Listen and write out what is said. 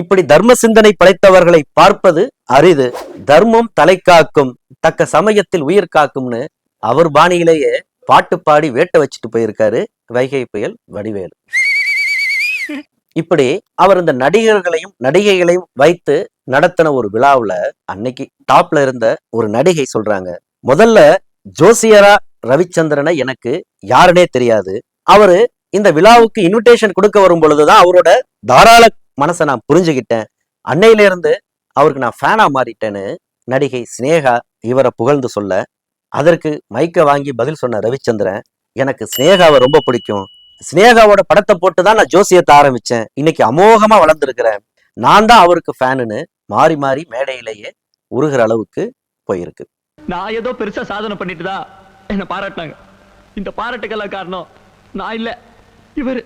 இப்படி தர்ம சிந்தனை படைத்தவர்களை பார்ப்பது அரிது. தர்மம் தலை காக்கும் தக்க சமயத்தில் உயிர் காக்கும்னு அவர் பாணியிலேயே பாட்டு பாடி வேட்ட வச்சுட்டு போயிருக்காரு. வைகை புயல் வடிவேலு. இப்படி அவர் இந்த நடிகர்களையும் நடிகைகளையும் வைத்து நடத்தின ஒரு விழாவுல அன்னைக்கு டாப்ல இருந்த ஒரு நடிகை சொல்றாங்க. முதல்ல ஜோசியரா ரவிச்சந்திரனை எனக்கு யாருனே தெரியாது. அவரு இந்த விழாவுக்கு இன்விடேஷன் கொடுக்க வரும் பொழுதுதான் அவரோட தாராள மனசை நான் புரிஞ்சுக்கிட்டேன் அன்னையில இருந்து அவருக்கு நான் ஃபேனா மாறிட்டேன்னு நடிகை சினேகா இவரை புகழ்ந்து சொல்ல அதற்கு மைக்க வாங்கி பதில் சொன்ன ரவிச்சந்திரன் எனக்கு சினேகாவை ரொம்ப பிடிக்கும். சினேகாவோட படத்தை போட்டு தான் நான் ஜோசியத்தை ஆரம்பிச்சேன். இன்னைக்கு அமோகமா வளர்ந்துருக்கிறேன். நான் தான் அவருக்கு ஃபேனுன்னு மாறி மாறி மேடையிலேயே உருகிற அளவுக்கு போயிருக்கு. நான் ஏதோ பெருசா சாதனை பண்ணிட்டு தான் என்ன பாராட்டினாங்க. இந்த பாராட்டுக்கெல்லாம் காரணம் நான் இல்ல. இவரு